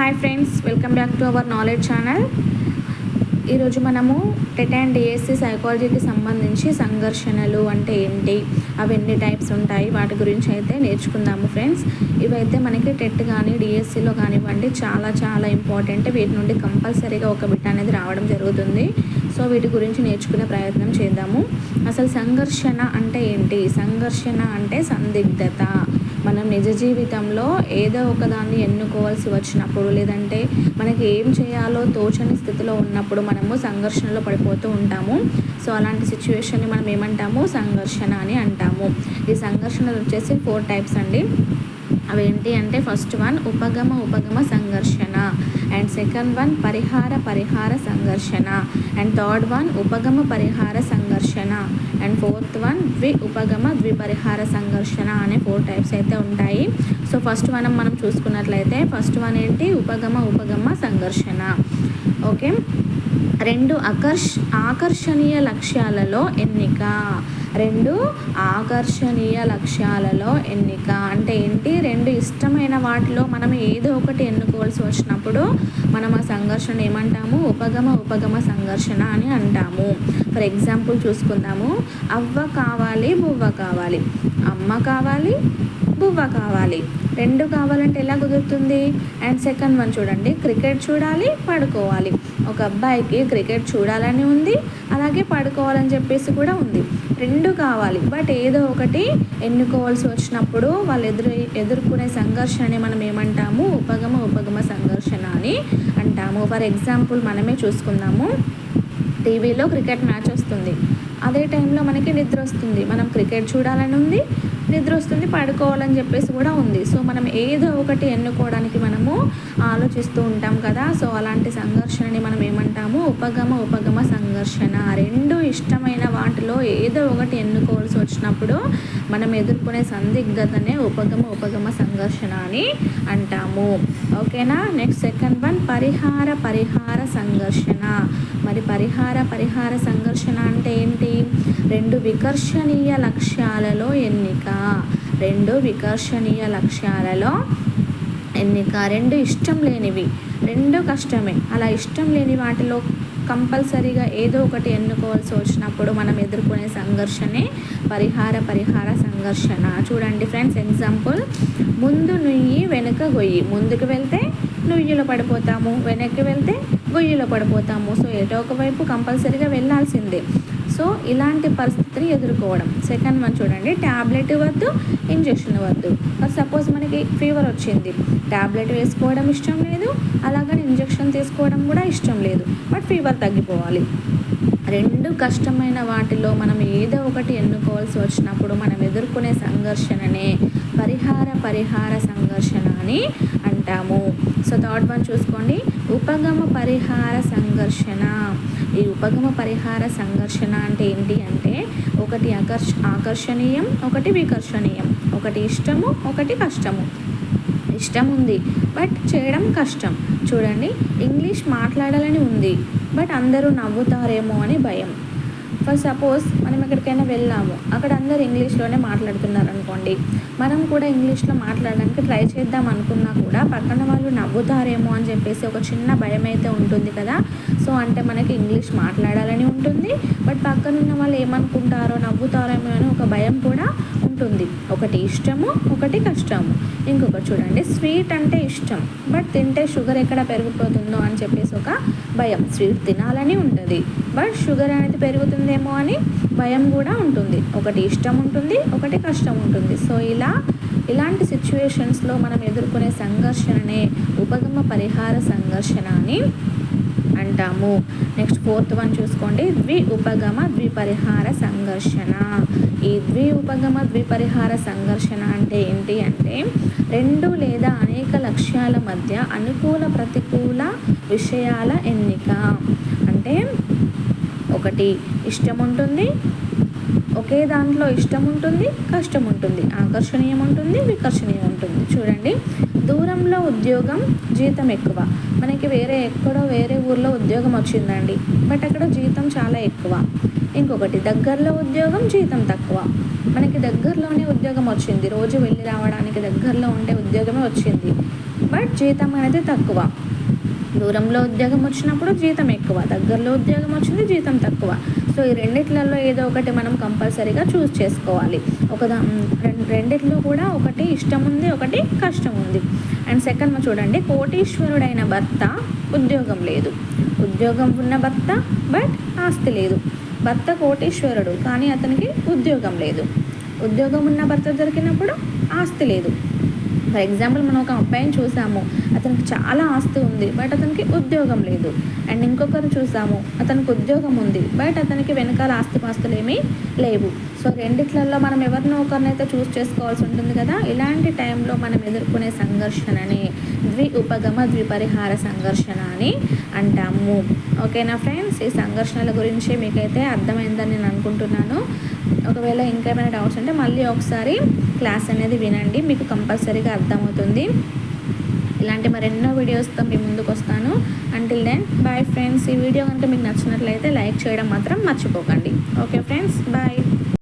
Hi friends welcome back to our knowledge channel ఈరోజు మనము TET and DSC సైకాలజీకి సంబంధించి సంఘర్షణలు అంటే ఏంటి? అవి ఎన్ని టైప్స్ ఉంటాయి? వాటి గురించి అయితే నేర్చుకుందాము ఫ్రెండ్స్ ఇవైతే మనకి టెట్ కానీ డిఎస్సిలో కానివ్వండి చాలా చాలా ఇంపార్టెంట్ వీటి నుండి కంపల్సరీగా ఒక బిట్ అనేది రావడం జరుగుతుంది. సో వీటి గురించి నేర్చుకునే ప్రయత్నం చేద్దాము. అసలు సంఘర్షణ అంటే ఏంటి? సంఘర్షణ అంటే సందిగ్ధత. మనం నిజ జీవితంలో ఏదో ఒకదాన్ని ఎన్నుకోవాల్సి వచ్చినప్పుడు లేదంటే మనకి ఏం చేయాలో తోచని స్థితిలో ఉన్నప్పుడు మనము సంఘర్షణలో పడిపోతూ ఉంటాము. సో అలాంటి సిచ్యువేషన్ని మనం ఏమంటాము? సంఘర్షణ అని అంటాము. ఈ సంఘర్షణలు వచ్చేసి ఫోర్ టైప్స్ అండి. అవేంటి అంటే ఫస్ట్ వన్ ఉపగమ ఉపగమ సంఘర్షణ. సెకండ్ వన్ పరిహార పరిహార సంఘర్షణ అండ్ థర్డ్ వన్ ఉపగమ పరిహార సంఘర్షణ అండ్ ఫోర్త్ వన్ ద్వి ఉపగమ ద్విపరిహార సంఘర్షణ అనే ఫోర్ టైప్స్ అయితే ఉంటాయి. సో ఫస్ట్ మనం మనం చూసుకున్నట్లయితే ఫస్ట్ వన్ ఏంటి? ఉపగమ ఉపగమ సంఘర్షణ ఓకే రెండు ఆకర్ష్ ఆకర్షణీయ లక్ష్యాలలో ఎన్నిక. రెండు ఆకర్షణీయ లక్ష్యాలలో ఎన్నిక. అంటే ఏంటి? వాటిలో మనం ఏదో ఒకటి ఎన్నుకోవాల్సి వచ్చినప్పుడు మనం ఆ సంఘర్షణ ఏమంటాము? ఉపగమ ఉపగమ సంఘర్షణ అని అంటాము. ఫర్ ఎగ్జాంపుల్ చూసుకుందాము. అవ్వ కావాలి బువ్వ కావాలి. అమ్మ కావాలి బువ్వ కావాలి. రెండు కావాలంటే ఎలా కుదురుతుంది? అండ్ సెకండ్ వన్ చూడండి. క్రికెట్ చూడాలి పడుకోవాలి. ఒక అబ్బాయికి క్రికెట్ చూడాలని ఉంది అలాగే పడుకోవాలని చెప్పేసి కూడా ఉంది. రెండు కావాలి. బట్ ఏదో ఒకటి ఎన్నుకోవాల్సి వచ్చినప్పుడు వాళ్ళు ఎదురు ఎదుర్కొనే సంఘర్షణని మనం ఏమంటాము? ఉపగమ ఉపగమ సంఘర్షణ అని అంటాము. ఫర్ ఎగ్జాంపుల్ మనమే చూసుకుందాము. టీవీలో క్రికెట్ మ్యాచ్ వస్తుంది. అదే టైంలో మనకి నిద్ర వస్తుంది. మనం క్రికెట్ చూడాలని ఉంది నిద్ర వస్తుంది. పడుకోవాలని చెప్పేసి కూడా ఉంది. సో మనం ఏదో ఒకటి ఎన్నుకోవడానికి మనము ఆలోచిస్తూ ఉంటాం కదా. సో అలాంటి సంఘర్షణని మనం ఏమంటాము? ఉపగమ ఉపగమ సంఘర్షణ. రెండు ఇష్టమైన వాటిలో ఏదో ఒకటి ఎన్నుకోవాల్సి వచ్చినప్పుడు మనం ఎదుర్కొనే సందిగ్ధతనే ఉపగమ ఉపగమ సంఘర్షణ అని అంటాము. ఓకేనా? నెక్స్ట్ సెకండ్ వన్ పరిహార పరిహార సంఘర్షణ. మరి పరిహార పరిహార సంఘర్షణ అంటే ఏంటి? రెండు వికర్షణీయ లక్ష్యాలలో ఎన్నిక. రెండు వికర్షణీయ లక్ష్యాలలో ఎన్నిక. రెండు ఇష్టం లేనివి. రెండు కష్టమే. అలా ఇష్టం లేని వాటిలో కంపల్సరీగా ఏదో ఒకటి ఎన్నుకోవాల్సి వచ్చినప్పుడు మనం ఎదుర్కొనే సంఘర్షణే పరిహార పరిహార సంఘర్షణ. చూడండి ఫ్రెండ్స్ ఎగ్జాంపుల్. ముందు నుయ్యి వెనుక గొయ్యి. ముందుకు వెళ్తే నుయ్యిలో పడిపోతాము. వెనక్కి వెళ్తే గొయ్యిలో పడిపోతాము. సో ఏటో ఒకవైపు కంపల్సరీగా వెళ్ళాల్సిందే. సో ఇలాంటి పరిస్థితిని ఎదుర్కోవడం. సెకండ్ వన్ చూడండి. ట్యాబ్లెట్ వద్దు ఇంజెక్షన్ వద్దు. సపోజ్ మనకి ఫీవర్ వచ్చింది. ట్యాబ్లెట్ వేసుకోవడం ఇష్టం లేదు అలాగని ఇంజెక్షన్ తీసుకోవడం కూడా ఇష్టం లేదు. బట్ ఫీవర్ తగ్గిపోవాలి. రెండు కష్టమైన వాటిలో మనం ఏదో ఒకటి ఎన్నుకోవాల్సి వచ్చినప్పుడు మనం ఎదుర్కొనే సంఘర్షణనే పరిహార పరిహార సంఘర్షణ అని అంటాము. సో థర్డ్ వన్ చూసుకోండి. ఉపగమ పరిహార సంఘర్షణ. ఈ ఉపగమ పరిహార సంఘర్షణ అంటే ఏంటి అంటే ఒకటి ఆకర్ష ఆకర్షణీయం ఒకటి వికర్షణీయం. ఒకటి ఇష్టము ఒకటి కష్టము. ఇష్టం ఉంది బట్ చేయడం కష్టం. చూడండి ఇంగ్లీష్ మాట్లాడాలని ఉంది బట్ అందరూ నవ్వుతారేమో అని భయం. ఫర్ సపోజ్ మనం ఎక్కడికైనా వెళ్ళాము. అక్కడ అందరు ఇంగ్లీష్లోనే మాట్లాడుతున్నారు అనుకోండి మనం కూడా ఇంగ్లీష్లో మాట్లాడడానికి ట్రై చేద్దాం అనుకున్నా కూడా పక్కన వాళ్ళు నవ్వుతారేమో అని చెప్పేసి ఒక చిన్న భయం అయితే ఉంటుంది కదా. సో అంటే మనకి ఇంగ్లీష్ మాట్లాడాలని ఉంటుంది. బట్ పక్కన ఉన్న వాళ్ళు ఏమనుకుంటారో నవ్వుతారేమో అని ఒక భయం కూడా ఉంటుంది. ఒకటి ఇష్టము ఒకటి కష్టము. ఇంకొకటి చూడండి స్వీట్ అంటే ఇష్టం. బట్ తింటే షుగర్ ఎక్కడ పెరిగిపోతుందో అని చెప్పేసి ఒక భయం. స్వీట్ తినాలని ఉంటుంది. బట్ షుగర్ అనేది పెరుగుతుందేమో అని భయం కూడా ఉంటుంది. ఒకటి ఇష్టం ఉంటుంది ఒకటి కష్టం ఉంటుంది. సో ఇలా ఇలాంటి సిచ్యువేషన్స్లో మనం ఎదుర్కొనే సంఘర్షణనే ఉపగమ పరిహార సంఘర్షణ అని అంటాము. నెక్స్ట్ ఫోర్త్ వన్ చూసుకోండి. ద్వి ఉపగమ ద్విపరిహార సంఘర్షణ. ఈ ద్వి ఉపగమ ద్విపరిహార సంఘర్షణ అంటే ఏంటి అంటే రెండు లేదా అనేక లక్ష్యాల మధ్య అనుకూల ప్రతికూల విషయాల ఎన్నిక. అంటే ఒకటి ఇష్టం ఉంటుంది ఒకే దాంట్లో ఇష్టం ఉంటుంది కష్టం ఉంటుంది ఆకర్షణీయం ఉంటుంది వికర్షణీయం ఉంటుంది చూడండి దూరంలో ఉద్యోగం జీతం ఎక్కువ. మనకి వేరే ఎక్కడో వేరే ఊర్లో ఉద్యోగం వచ్చిందండి బట్ అక్కడ జీతం చాలా ఎక్కువ. ఇంకొకటి దగ్గరలో ఉద్యోగం జీతం తక్కువ. మనకి దగ్గరలోనే ఉద్యోగం వచ్చింది రోజు వెళ్ళి రావడానికి దగ్గరలో ఉంటే ఉద్యోగమే వచ్చింది బట్ జీతం అనేది తక్కువ. దూరంలో ఉద్యోగం వచ్చినప్పుడు జీతం ఎక్కువ దగ్గరలో ఉద్యోగం వచ్చింది జీతం తక్కువ. సో ఈ రెండిట్లలో ఏదో ఒకటి మనం కంపల్సరీగా చూస్ చేసుకోవాలి. ఒక రెండిట్లో కూడా ఒకటి ఇష్టం ఉంది ఒకటి కష్టం ఉంది. అండ్ సెకండ్ చూడండి కోటీశ్వరుడైన భర్త ఉద్యోగం లేదు. ఉద్యోగం ఉన్న భర్త బట్ ఆస్తి లేదు. భర్త కోటీశ్వరుడు కానీ అతనికి ఉద్యోగం లేదు. ఉద్యోగం ఉన్న భర్త దొరికినప్పుడు ఆస్తి లేదు. ఫర్ ఎగ్జాంపుల్ మనం ఒక అబ్బాయిని చూసాము అతనికి చాలా ఆస్తి ఉంది బట్ అతనికి ఉద్యోగం లేదు. అండ్ ఇంకొకరు చూసాము అతనికి ఉద్యోగం ఉంది బట్ అతనికి వెనకాల ఆస్తిపాస్తులు ఏమీ లేవు. సో రెండిట్లలో మనం ఎవరినో ఒకరినైతే చూస్ చేసుకోవాల్సి ఉంటుంది కదా ఇలాంటి టైంలో మనం ఎదుర్కొనే సంఘర్షణని ద్వి ఉపగమ ద్విపరిహార సంఘర్షణ అని అంటాము. ఓకేనా ఫ్రెండ్స్? ఈ సంఘర్షణల గురించి మీకైతే అర్థమైందని నేను అనుకుంటున్నాను. ఒకవేళ ఇంకేమైనా డౌట్స్ ఉంటే మళ్ళీ ఒకసారి క్లాస్ అనేది వినండి. మీకు కంపల్సరీగా అర్థమవుతుంది. ఇలాంటి మరెన్నో వీడియోస్తో మీ ముందుకు వస్తాను. అంటిల్ దెన్ బాయ్ ఫ్రెండ్స్ ఈ వీడియో కనుక మీకు నచ్చినట్లయితే లైక్ చేయడం మాత్రం మర్చిపోకండి. Okay friends bye